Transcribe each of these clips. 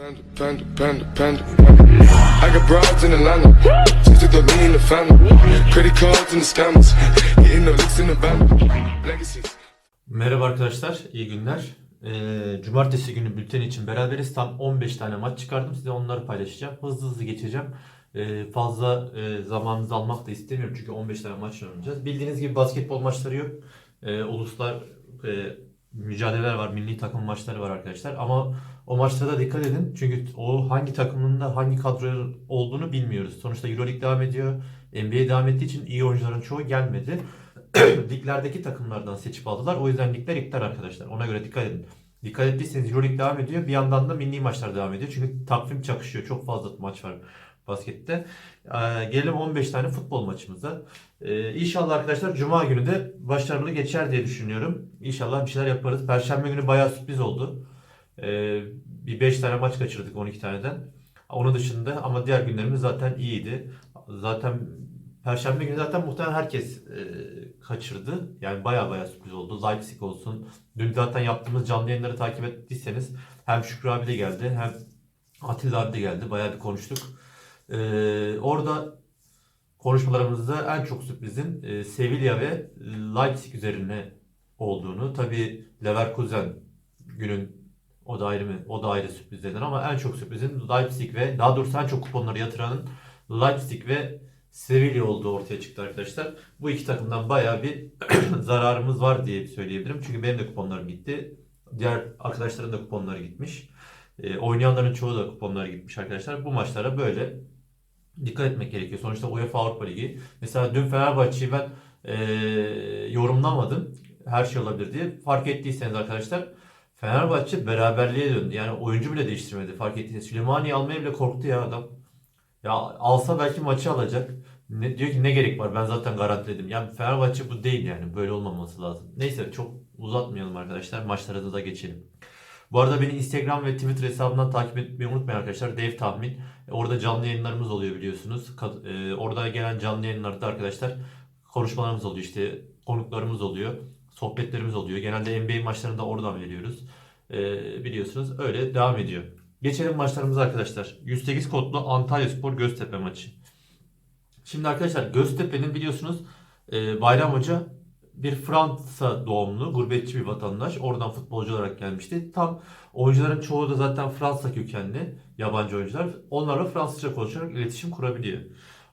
Panda, panda, panda, panda. I got broads in Atlanta. Just took the lean the family. Credit cards and the scammers. Hitting the licks in the van. Legacies. Merhaba arkadaşlar, iyi günler. Ee, Cumartesi günü bülten için beraberiz. Tam 15 tane maç çıkardım. Size onları paylaşacağım. Hızlı hızlı geçeceğim. Ee, fazla e, zamanınızı almak da istemiyorum çünkü 15 tane maç oynayacağız. Bildiğiniz gibi basketbol maçları yok. Ee, uluslar e, mücadeleler var, milli takım maçları var arkadaşlar. Ama o maçlara dikkat edin. Çünkü o hangi takımın da hangi kadro olduğunu bilmiyoruz. Sonuçta Euroleague devam ediyor. NBA devam ettiği için iyi oyuncuların çoğu gelmedi. liglerdeki takımlardan seçip aldılar. O yüzden ligler iptal arkadaşlar. Ona göre dikkat edin. Dikkat ettiyseniz Euroleague devam ediyor. Bir yandan da milli maçlar devam ediyor. Çünkü takvim çakışıyor. Çok fazla maç var baskette. Ee, gelelim 15 tane futbol maçımıza. Ee, inşallah arkadaşlar Cuma günü de başarılı geçer diye düşünüyorum. İnşallah bir şeyler yaparız. Perşembe günü bayağı sürpriz oldu. Ee, bir 5 tane maç kaçırdık 12 taneden. Onun dışında ama diğer günlerimiz zaten iyiydi. Zaten Perşembe günü zaten muhtemelen herkes e, kaçırdı. Yani baya baya sürpriz oldu. Leipzig olsun. Dün zaten yaptığımız canlı yayınları takip ettiyseniz hem Şükrü abi de geldi hem Atilla abi de geldi. Baya bir konuştuk. E, orada konuşmalarımızda en çok sürprizin e, Sevilla ve Leipzig üzerine olduğunu. Tabi Leverkusen günün o da ayrı? O da ayrı sürprizlerden ama en çok sürprizin Leipzig ve daha doğrusu en çok kuponları yatıranın Leipzig ve Sevilla olduğu ortaya çıktı arkadaşlar. Bu iki takımdan bayağı bir zararımız var diye söyleyebilirim. Çünkü benim de kuponlarım gitti. Diğer arkadaşların da kuponları gitmiş. E, oynayanların çoğu da kuponları gitmiş arkadaşlar. Bu maçlara böyle dikkat etmek gerekiyor. Sonuçta UEFA Avrupa Ligi. Mesela dün Fenerbahçe'yi ben e, yorumlamadım. Her şey olabilir diye. Fark ettiyseniz arkadaşlar Fenerbahçe beraberliğe döndü. Yani oyuncu bile değiştirmedi. Fark ettiyseniz. Süleymaniye almaya bile korktu ya adam. Ya alsa belki maçı alacak. Ne, diyor ki ne gerek var ben zaten garantiledim. Yani Fenerbahçe bu değil yani böyle olmaması lazım. Neyse çok uzatmayalım arkadaşlar maçlara da geçelim. Bu arada beni Instagram ve Twitter hesabından takip etmeyi unutmayın arkadaşlar. Dev Tahmin. E, Orada canlı yayınlarımız oluyor biliyorsunuz. E, Orada gelen canlı yayınlarda arkadaşlar konuşmalarımız oluyor işte konuklarımız oluyor. Sohbetlerimiz oluyor. Genelde NBA maçlarını da oradan veriyoruz. E, biliyorsunuz öyle devam ediyor. Geçelim maçlarımıza arkadaşlar. 108 kodlu Antalya Spor Göztepe maçı. Şimdi arkadaşlar Göztepe'nin biliyorsunuz e, Bayram Hoca bir Fransa doğumlu gurbetçi bir vatandaş. Oradan futbolcu olarak gelmişti. Tam oyuncuların çoğu da zaten Fransa kökenli yabancı oyuncular. Onlarla Fransızca konuşarak iletişim kurabiliyor.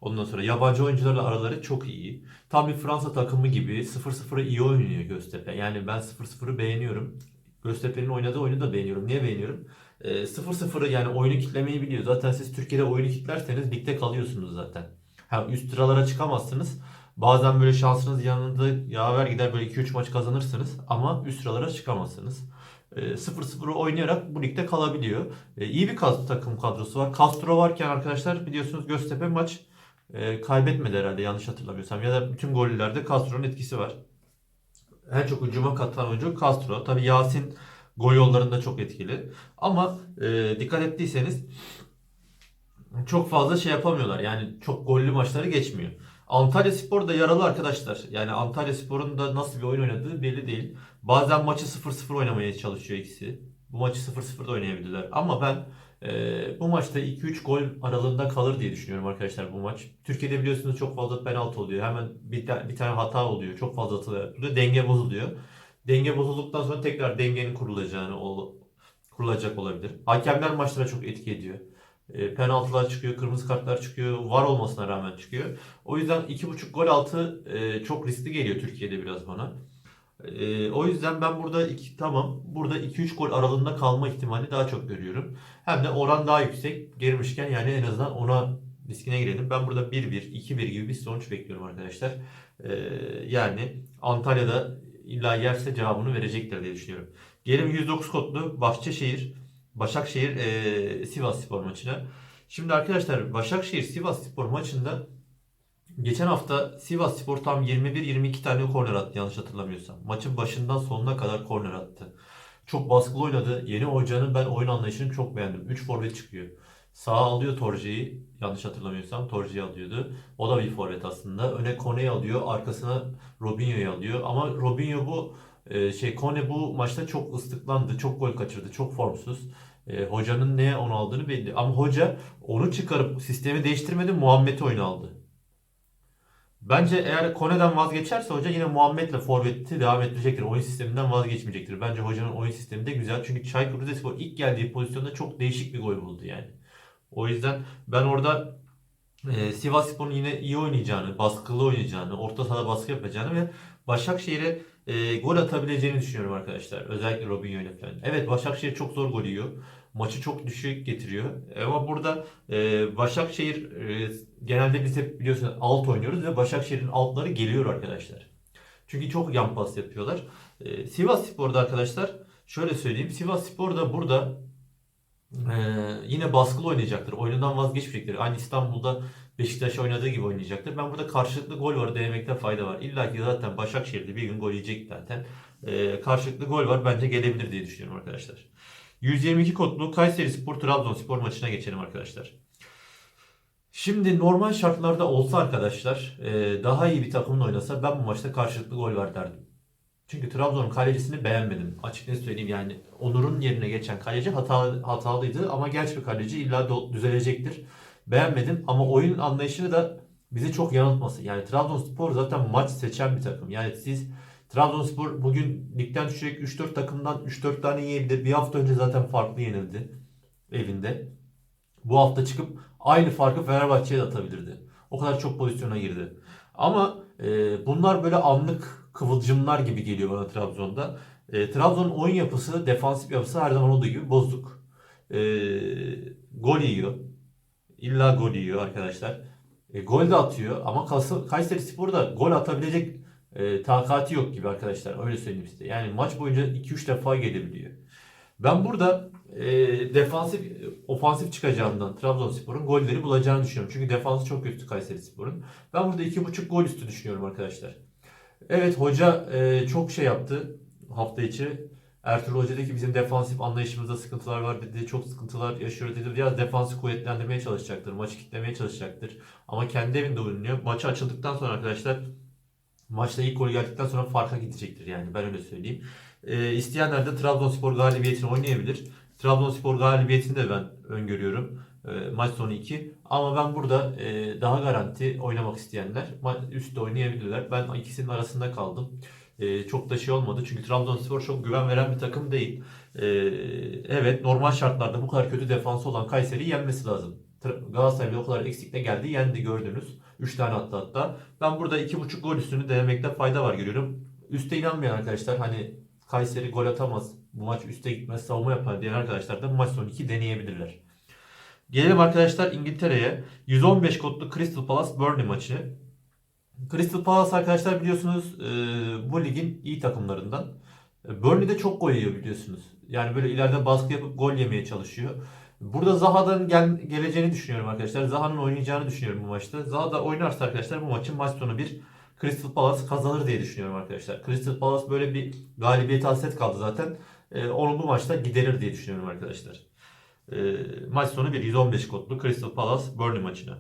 Ondan sonra yabancı oyuncularla araları çok iyi. Tam bir Fransa takımı gibi 0-0'ı iyi oynuyor Göztepe. Yani ben 0-0'ı beğeniyorum. Göztepe'nin oynadığı oyunu da beğeniyorum. Niye beğeniyorum? E, 0-0'ı yani oyunu kitlemeyi biliyor. Zaten siz Türkiye'de oyunu kitlerseniz ligde kalıyorsunuz zaten. Ha, üst sıralara çıkamazsınız. Bazen böyle şansınız yanında yaver gider böyle 2-3 maç kazanırsınız ama üst sıralara çıkamazsınız. E, 0-0'ı oynayarak bu ligde kalabiliyor. E, iyi bir takım kadrosu var. Castro varken arkadaşlar biliyorsunuz Göztepe maç e, kaybetmedi herhalde yanlış hatırlamıyorsam. Ya da bütün gollerde Castro'nun etkisi var. En çok hücuma katılan oyuncu Castro. Tabii Yasin gol yollarında çok etkili. Ama e, dikkat ettiyseniz çok fazla şey yapamıyorlar. Yani çok gollü maçları geçmiyor. Antalya Spor da yaralı arkadaşlar. Yani Antalya Spor'un da nasıl bir oyun oynadığı belli değil. Bazen maçı 0-0 oynamaya çalışıyor ikisi. Bu maçı 0-0 da oynayabilirler. Ama ben e, bu maçta 2-3 gol aralığında kalır diye düşünüyorum arkadaşlar bu maç. Türkiye'de biliyorsunuz çok fazla penaltı oluyor. Hemen bir, ta- bir tane hata oluyor. Çok fazla hata yapılıyor. Denge bozuluyor. Denge bozulduktan sonra tekrar dengenin kurulacağını ol- kurulacak olabilir. Hakemler maçlara çok etki ediyor. E, penaltılar çıkıyor, kırmızı kartlar çıkıyor, var olmasına rağmen çıkıyor. O yüzden 2.5 gol altı e, çok riskli geliyor Türkiye'de biraz bana. E, o yüzden ben burada iki, tamam burada 2-3 gol aralığında kalma ihtimali daha çok görüyorum. Hem de oran daha yüksek girmişken yani en azından ona riskine girelim. Ben burada 1-1, 2-1 gibi bir sonuç bekliyorum arkadaşlar. E, yani Antalya'da illa yerse cevabını verecektir diye düşünüyorum. Gelelim 109 kodlu Bahçeşehir Başakşehir e, Sivas Spor maçına. Şimdi arkadaşlar Başakşehir Sivas Spor maçında geçen hafta Sivas Spor tam 21-22 tane korner attı yanlış hatırlamıyorsam. Maçın başından sonuna kadar korner attı. Çok baskılı oynadı. Yeni hocanın ben oyun anlayışını çok beğendim. 3 forvet çıkıyor. Sağa alıyor Torji'yi. Yanlış hatırlamıyorsam Torji'yi alıyordu. O da bir forvet aslında. Öne Kone'yi alıyor. Arkasına Robinho'yu alıyor. Ama Robinho bu e, şey Kone bu maçta çok ıslıklandı. Çok gol kaçırdı. Çok formsuz. E, hocanın neye onu aldığını belli. Ama hoca onu çıkarıp sistemi değiştirmedi Muhammed'i oyuna aldı. Bence eğer Kone'den vazgeçerse hoca yine Muhammed'le forveti devam ettirecektir. Oyun sisteminden vazgeçmeyecektir. Bence hocanın oyun sistemi de güzel. Çünkü Çaykur Rizespor ilk geldiği pozisyonda çok değişik bir gol buldu yani. O yüzden ben orada e, Sivasspor'un yine iyi oynayacağını, baskılı oynayacağını, orta sahada baskı yapacağını ve Başakşehir'e e, gol atabileceğini düşünüyorum arkadaşlar. Özellikle Robinho ile falan. Evet Başakşehir çok zor gol yiyor. Maçı çok düşük getiriyor. Ama burada e, Başakşehir e, genelde biz hep biliyorsunuz alt oynuyoruz ve Başakşehir'in altları geliyor arkadaşlar. Çünkü çok yan pas yapıyorlar. E, Sivas Spor'da arkadaşlar şöyle söyleyeyim. Sivas Spor da burada e, yine baskılı oynayacaktır. Oyunundan vazgeçmeyecektir. Aynı İstanbul'da Beşiktaş oynadığı gibi oynayacaktır. Ben burada karşılıklı gol var denemekte fayda var. İlla ki zaten Başakşehir'de bir gün gol yiyecek zaten. E, karşılıklı gol var bence gelebilir diye düşünüyorum arkadaşlar. 122 kodlu Kayseri Spor Trabzonspor maçına geçelim arkadaşlar. Şimdi normal şartlarda olsa arkadaşlar e, daha iyi bir takımla oynasa ben bu maçta karşılıklı gol var derdim. Çünkü Trabzon'un kalecisini beğenmedim. Açık ne söyleyeyim yani Onur'un yerine geçen kaleci hatalı, hatalıydı ama genç bir kaleci illa düzelecektir. Beğenmedim ama oyun anlayışını da bizi çok yanıltması. Yani Trabzonspor zaten maç seçen bir takım. Yani siz Trabzonspor bugün ligden düşecek 3-4 takımdan 3-4 tane yiyebilir. Bir hafta önce zaten farklı yenildi evinde. Bu hafta çıkıp aynı farkı Fenerbahçe'ye de atabilirdi. O kadar çok pozisyona girdi. Ama e, bunlar böyle anlık kıvılcımlar gibi geliyor bana Trabzon'da. E, Trabzon'un oyun yapısı, defansif yapısı her zaman olduğu gibi bozuk. E, gol yiyor. İlla gol yiyor arkadaşlar. E, gol de atıyor ama Kayseri Spor gol atabilecek e, takati yok gibi arkadaşlar. Öyle söyleyeyim size. Yani maç boyunca 2-3 defa gelebiliyor. Ben burada e, defansif, ofansif çıkacağından Trabzonspor'un golleri bulacağını düşünüyorum. Çünkü defansı çok kötü Kayseri Spor'un. Ben burada 2.5 gol üstü düşünüyorum arkadaşlar. Evet hoca e, çok şey yaptı hafta içi. Ertuğrul Hoca dedi ki bizim defansif anlayışımızda sıkıntılar var dedi. Çok sıkıntılar yaşıyor dedi. Biraz defansı kuvvetlendirmeye çalışacaktır. Maçı kitlemeye çalışacaktır. Ama kendi evinde oynuyor. Maçı açıldıktan sonra arkadaşlar maçta ilk gol geldikten sonra farka gidecektir yani ben öyle söyleyeyim. E, isteyenler de Trabzonspor galibiyetini oynayabilir. Trabzonspor galibiyetini de ben öngörüyorum. E, maç sonu 2. Ama ben burada e, daha garanti oynamak isteyenler üstte oynayabilirler. Ben ikisinin arasında kaldım. E, çok da şey olmadı. Çünkü Trabzonspor çok güven veren bir takım değil. E, evet normal şartlarda bu kadar kötü defansı olan Kayseri'yi yenmesi lazım. Galatasaray'da o kadar eksikle geldi. Yendi gördünüz. 3 tane attı hatta. Ben burada 2.5 gol üstünü denemekte fayda var görüyorum. Üste inanmayan arkadaşlar hani Kayseri gol atamaz. Bu maç üste gitmez savunma yapar diyen arkadaşlar da maç sonu 2 deneyebilirler. Gelelim arkadaşlar İngiltere'ye. 115 kodlu Crystal Palace Burnley maçı. Crystal Palace arkadaşlar biliyorsunuz e, bu ligin iyi takımlarından. E, Burnley de çok gol yiyor biliyorsunuz. Yani böyle ileride baskı yapıp gol yemeye çalışıyor. Burada Zaha'dan gel, geleceğini düşünüyorum arkadaşlar. Zaha'nın oynayacağını düşünüyorum bu maçta. Zaha da oynarsa arkadaşlar bu maçın maç sonu bir Crystal Palace kazanır diye düşünüyorum arkadaşlar. Crystal Palace böyle bir galibiyet hasret kaldı zaten. E, onu bu maçta giderir diye düşünüyorum arkadaşlar. E, maç sonu bir 115 kodlu Crystal Palace Burnley maçına.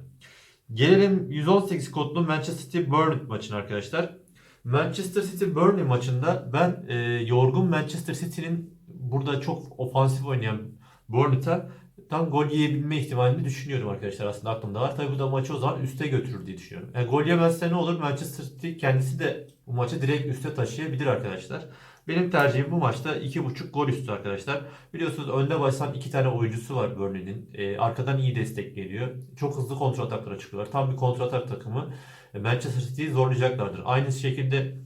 Gelelim 118 kodlu Manchester City Burnley maçına arkadaşlar. Manchester City Burnley maçında ben e, yorgun Manchester City'nin burada çok ofansif oynayan Burnley'ten tam gol yiyebilme ihtimalini düşünüyorum arkadaşlar aslında aklımda var. Tabii bu da maçı o zaman üste götürür diye düşünüyorum. E, gol yemezse ne olur? Manchester City kendisi de bu maçı direkt üste taşıyabilir arkadaşlar. Benim tercihim bu maçta 2.5 gol üstü arkadaşlar. Biliyorsunuz önde başlayan iki tane oyuncusu var Burnley'nin. E, arkadan iyi destek geliyor. Çok hızlı kontra ataklara çıkıyorlar. Tam bir kontra atak takımı. E, Manchester City'yi zorlayacaklardır. Aynı şekilde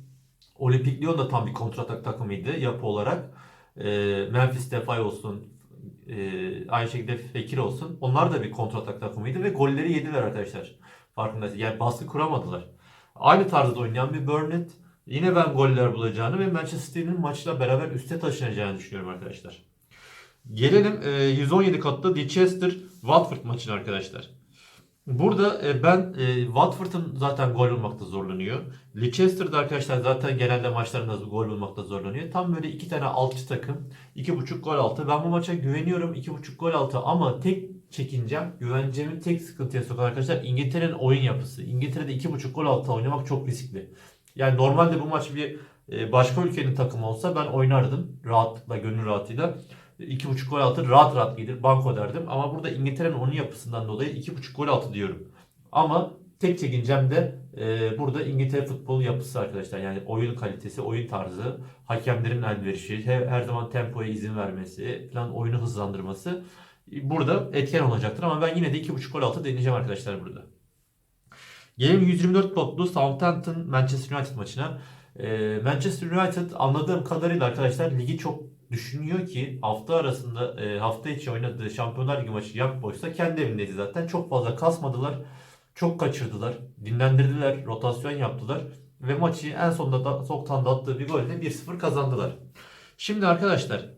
Olimpik Lyon da tam bir kontra atak takımıydı yapı olarak. E, Memphis Depay olsun, e, aynı şekilde Fekir olsun. Onlar da bir kontratak takımıydı ve golleri yediler arkadaşlar. Farkındaysanız. Yani baskı kuramadılar. Aynı tarzda oynayan bir Burnett yine ben goller bulacağını ve Manchester City'nin maçla beraber üste taşınacağını düşünüyorum arkadaşlar. Gelelim e, 117 katlı Leicester Watford maçına arkadaşlar. Burada e, ben e, Watford'un zaten gol bulmakta zorlanıyor. Leicester'da arkadaşlar zaten genelde maçlarında gol bulmakta zorlanıyor. Tam böyle iki tane altı takım. 2.5 gol altı. Ben bu maça güveniyorum. 2.5 gol altı ama tek çekincem, güvencemi tek sıkıntıya sokan arkadaşlar İngiltere'nin oyun yapısı. İngiltere'de 2.5 gol altı oynamak çok riskli. Yani normalde bu maç bir e, başka ülkenin takımı olsa ben oynardım rahatlıkla, gönül rahatıyla. 2.5 gol altı rahat rahat gelir. Banko derdim. Ama burada İngiltere'nin onun yapısından dolayı 2.5 gol altı diyorum. Ama tek çekincem de e, burada İngiltere futbol yapısı arkadaşlar. Yani oyun kalitesi, oyun tarzı, hakemlerin elverişi, her, zaman tempoya izin vermesi, falan oyunu hızlandırması burada etken olacaktır. Ama ben yine de 2.5 gol altı deneyeceğim arkadaşlar burada. Gelelim 124 kodlu Southampton Manchester United maçına. Ee, Manchester United anladığım kadarıyla arkadaşlar ligi çok düşünüyor ki hafta arasında e, hafta içi oynadığı Şampiyonlar Ligi maçı Boys'ta kendi evindeydi zaten. Çok fazla kasmadılar. Çok kaçırdılar. Dinlendirdiler. Rotasyon yaptılar. Ve maçı en sonunda da Soktan'da attığı bir golle 1-0 kazandılar. Şimdi arkadaşlar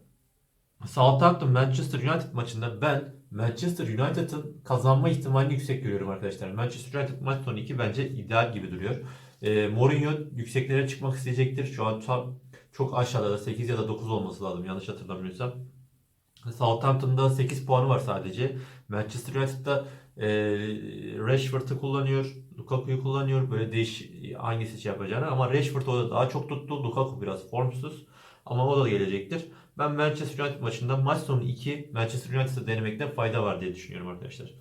Southampton Manchester United maçında ben Manchester United'ın kazanma ihtimalini yüksek görüyorum arkadaşlar. Manchester United maç sonu 2 bence ideal gibi duruyor. E, Mourinho yükseklere çıkmak isteyecektir. Şu an tam çok aşağıda da 8 ya da 9 olması lazım yanlış hatırlamıyorsam. Southampton'da 8 puanı var sadece. Manchester United'da e, Rashford'u kullanıyor. Lukaku'yu kullanıyor. Böyle değiş hangisi şey yapacağını ama Rashford orada daha çok tuttu. Lukaku biraz formsuz. Ama o da gelecektir. Ben Manchester United maçında maç sonu 2 Manchester United'ı denemekte fayda var diye düşünüyorum arkadaşlar.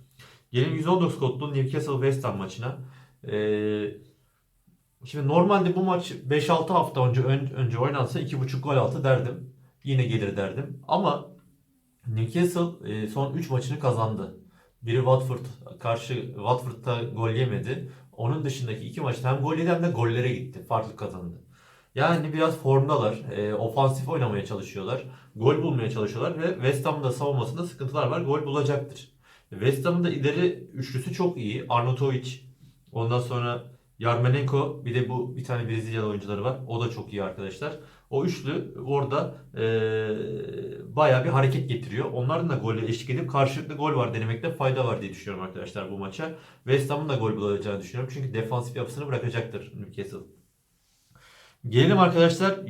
Gelin 119 kodlu Newcastle West Ham maçına. Ee, şimdi normalde bu maç 5-6 hafta önce ön- önce oynansa 2.5 gol altı derdim. Yine gelir derdim. Ama Newcastle e, son 3 maçını kazandı. Biri Watford karşı Watford'da gol yemedi. Onun dışındaki iki maçta hem gol yedi hem de gollere gitti. Farklı kazandı. Yani biraz formdalar. E, ofansif oynamaya çalışıyorlar. Gol bulmaya çalışıyorlar ve West Ham'ın da savunmasında sıkıntılar var. Gol bulacaktır. West Ham'ın da ileri üçlüsü çok iyi. Arnautovic, ondan sonra Yarmolenko, bir de bu bir tane Brezilyalı oyuncuları var. O da çok iyi arkadaşlar. O üçlü orada e, bayağı bir hareket getiriyor. Onların da golle eşlik edip karşılıklı gol var denemekte fayda var diye düşünüyorum arkadaşlar bu maça. West Ham'ın da gol bulacağını düşünüyorum. Çünkü defansif yapısını bırakacaktır Newcastle. Gelelim arkadaşlar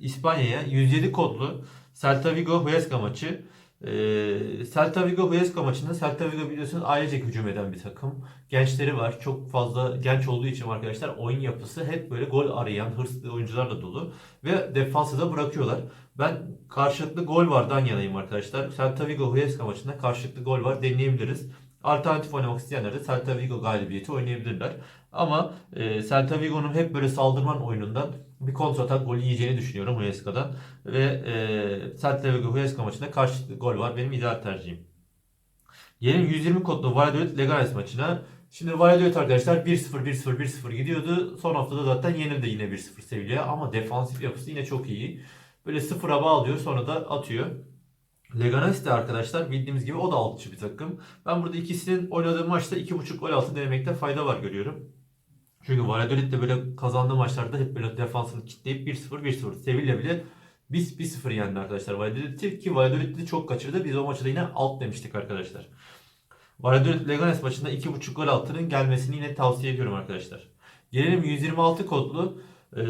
İspanya'ya 107 kodlu Celta Vigo Huesca maçı. Ee, Celta Vigo Huesca maçında Celta Vigo biliyorsunuz ailecek hücum eden bir takım. Gençleri var. Çok fazla genç olduğu için arkadaşlar oyun yapısı hep böyle gol arayan hırslı oyuncularla dolu. Ve defansı da bırakıyorlar. Ben karşılıklı gol vardan yanayım arkadaşlar. Celta Vigo Huesca maçında karşılıklı gol var deneyebiliriz. Alternatif oynamak isteyenler de Celta Vigo galibiyeti oynayabilirler. Ama e, Celta Vigo'nun hep böyle saldırman oyunundan bir kontratak gol yiyeceğini düşünüyorum Huesca'dan. Ve e, Celta Huesca maçında karşılıklı gol var. Benim ideal tercihim. Yeni 120 kodlu Valladolid Leganes maçına. Şimdi Valladolid arkadaşlar 1-0 1-0 1-0 gidiyordu. Son haftada zaten yenildi yine 1-0 Sevilla ama defansif yapısı yine çok iyi. Böyle sıfıra bağlıyor sonra da atıyor. Leganes de arkadaşlar bildiğimiz gibi o da altıcı bir takım. Ben burada ikisinin oynadığı maçta 2.5 gol altı denemekte fayda var görüyorum. Çünkü Valladolid de böyle kazandığı maçlarda hep böyle defansını kitleyip 1-0 1-0. Sevilla bile biz 1-0 yendi arkadaşlar Valladolid'i ki Valladolid'i çok kaçırdı. Biz o maçta yine alt demiştik arkadaşlar. Valladolid Leganes maçında 2.5 gol altının gelmesini yine tavsiye ediyorum arkadaşlar. Gelelim 126 kodlu e,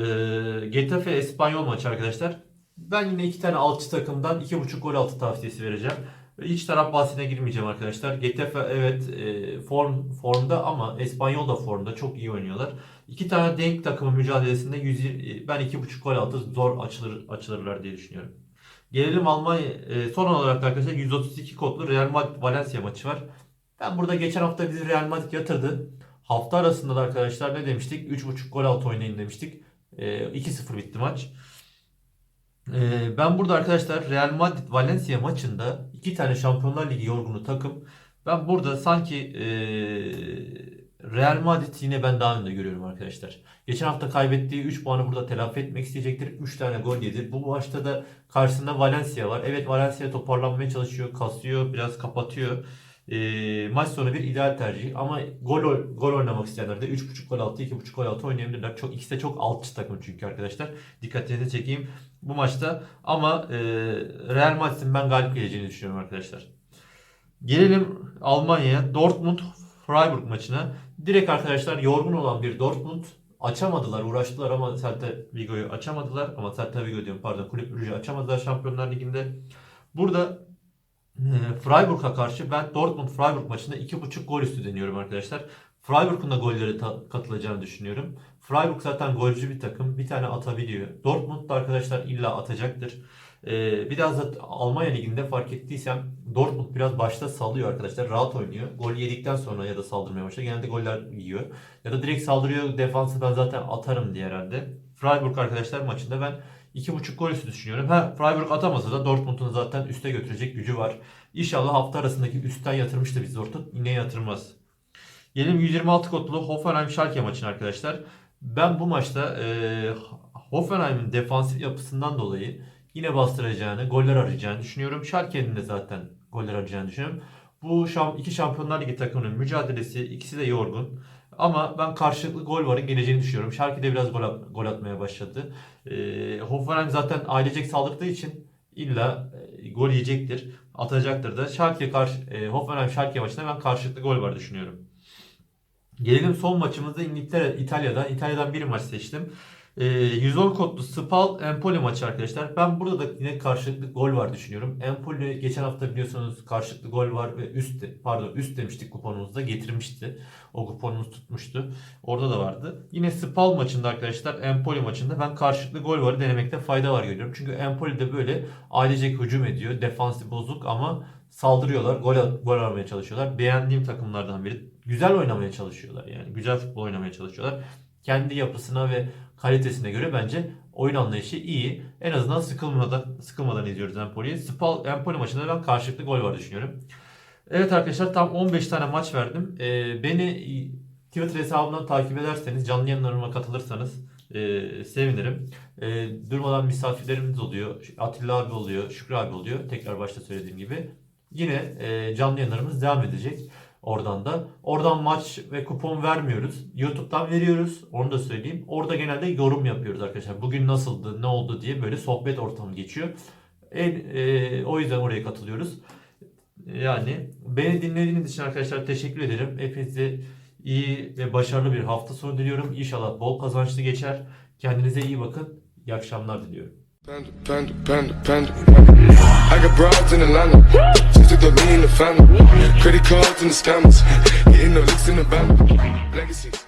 Getafe Espanyol maçı arkadaşlar. Ben yine iki tane alçı takımdan 2.5 gol altı tavsiyesi vereceğim. Hiç taraf bahsine girmeyeceğim arkadaşlar. Getafe evet e, form formda ama Espanyol da formda çok iyi oynuyorlar. İki tane denk takımı mücadelesinde 120, ben 2.5 gol altı zor açılır açılırlar diye düşünüyorum. Gelelim Almanya e, son olarak da arkadaşlar 132 kodlu Real Madrid Valencia maçı var. Ben burada geçen hafta bizi Real Madrid yatırdı. Hafta arasında da arkadaşlar ne demiştik? 3.5 gol altı oynayın demiştik. E, 2-0 bitti maç. Ee, ben burada arkadaşlar Real Madrid Valencia maçında iki tane Şampiyonlar Ligi yorgunu takım. Ben burada sanki e, Real Madrid yine ben daha önde görüyorum arkadaşlar. Geçen hafta kaybettiği 3 puanı burada telafi etmek isteyecektir. 3 tane gol yedi. Bu maçta da karşısında Valencia var. Evet Valencia toparlanmaya çalışıyor, kasıyor, biraz kapatıyor. E, maç sonu bir ideal tercih ama gol gol oynamak isteyenler de 3.5 gol altı, 2.5 gol altı oynayabilirler. Çok ikisi de çok altçı takım çünkü arkadaşlar. Dikkatinizi çekeyim bu maçta ama e, Real Madrid'in ben galip geleceğini düşünüyorum arkadaşlar. Gelelim Almanya'ya. Dortmund Freiburg maçına. Direkt arkadaşlar yorgun olan bir Dortmund açamadılar, uğraştılar ama Celta Vigo'yu açamadılar. Ama Celta Vigo diyorum pardon Kulüp Brugge'yi açamadılar Şampiyonlar Ligi'nde. Burada e, Freiburg'a karşı ben Dortmund Freiburg maçında 2.5 gol üstü deniyorum arkadaşlar. Freiburg'un da golleri ta- katılacağını düşünüyorum. Freiburg zaten golcü bir takım. Bir tane atabiliyor. Dortmund da arkadaşlar illa atacaktır. Ee, biraz da Almanya Ligi'nde fark ettiysem Dortmund biraz başta sallıyor arkadaşlar. Rahat oynuyor. Gol yedikten sonra ya da saldırmaya başlıyor. Genelde goller yiyor. Ya da direkt saldırıyor. Defansı ben zaten atarım diye herhalde. Freiburg arkadaşlar maçında ben 2.5 gol üstü düşünüyorum. Ha Freiburg atamasa da Dortmund'un zaten üste götürecek gücü var. İnşallah hafta arasındaki üstten yatırmıştı biz Dortmund. Yine yatırmaz. Gelelim 126 kodlu Hoffenheim Schalke maçına arkadaşlar. Ben bu maçta e, Hoffenheim'in defansif yapısından dolayı yine bastıracağını, goller arayacağını düşünüyorum. Schalke'nin de zaten goller arayacağını düşünüyorum. Bu şam, iki Şampiyonlar Ligi takımının mücadelesi ikisi de yorgun. Ama ben karşılıklı gol varın geleceğini düşünüyorum. Schalke de biraz gol, at- gol atmaya başladı. E, Hoffenheim zaten ailecek saldırdığı için illa e, gol yiyecektir. Atacaktır da. Schalke karşı, e, Hoffenheim Schalke maçında ben karşılıklı gol var düşünüyorum. Gelelim son maçımızda İngiltere, İtalya'dan. İtalya'dan bir maç seçtim. Ee, 110 kodlu Spal Empoli maçı arkadaşlar. Ben burada da yine karşılıklı gol var düşünüyorum. Empoli geçen hafta biliyorsunuz karşılıklı gol var ve üst pardon üst demiştik kuponumuzda getirmişti. O kuponumuz tutmuştu. Orada da vardı. Yine Spal maçında arkadaşlar Empoli maçında ben karşılıklı gol varı denemekte fayda var görüyorum. Çünkü Empoli de böyle ailecek hücum ediyor. Defansı bozuk ama saldırıyorlar. Gol, gol aramaya çalışıyorlar. Beğendiğim takımlardan biri. Güzel oynamaya çalışıyorlar yani. Güzel futbol oynamaya çalışıyorlar. Kendi yapısına ve kalitesine göre bence oyun anlayışı iyi. En azından sıkılmadan sıkılmadan izliyoruz Empoli'yi. Spal Empoli maçında ben karşılıklı gol var düşünüyorum. Evet arkadaşlar tam 15 tane maç verdim. Ee, beni Twitter hesabımdan takip ederseniz, canlı yayınlarıma katılırsanız e, sevinirim. E, durmadan misafirlerimiz oluyor. Atilla abi oluyor, Şükrü abi oluyor. Tekrar başta söylediğim gibi. Yine e, canlı yayınlarımız devam edecek oradan da. Oradan maç ve kupon vermiyoruz. YouTube'dan veriyoruz. Onu da söyleyeyim. Orada genelde yorum yapıyoruz arkadaşlar. Bugün nasıldı, ne oldu diye böyle sohbet ortamı geçiyor. En, e, o yüzden oraya katılıyoruz. Yani beni dinlediğiniz için arkadaşlar teşekkür ederim. Hepinize iyi ve başarılı bir hafta sonu diliyorum. İnşallah bol kazançlı geçer. Kendinize iyi bakın. İyi akşamlar diliyorum. Panda, panda, panda, panda. I got broads in Atlanta. Just took the lean, the family. Credit cards and the scammers. Getting the licks in the band. Legacies.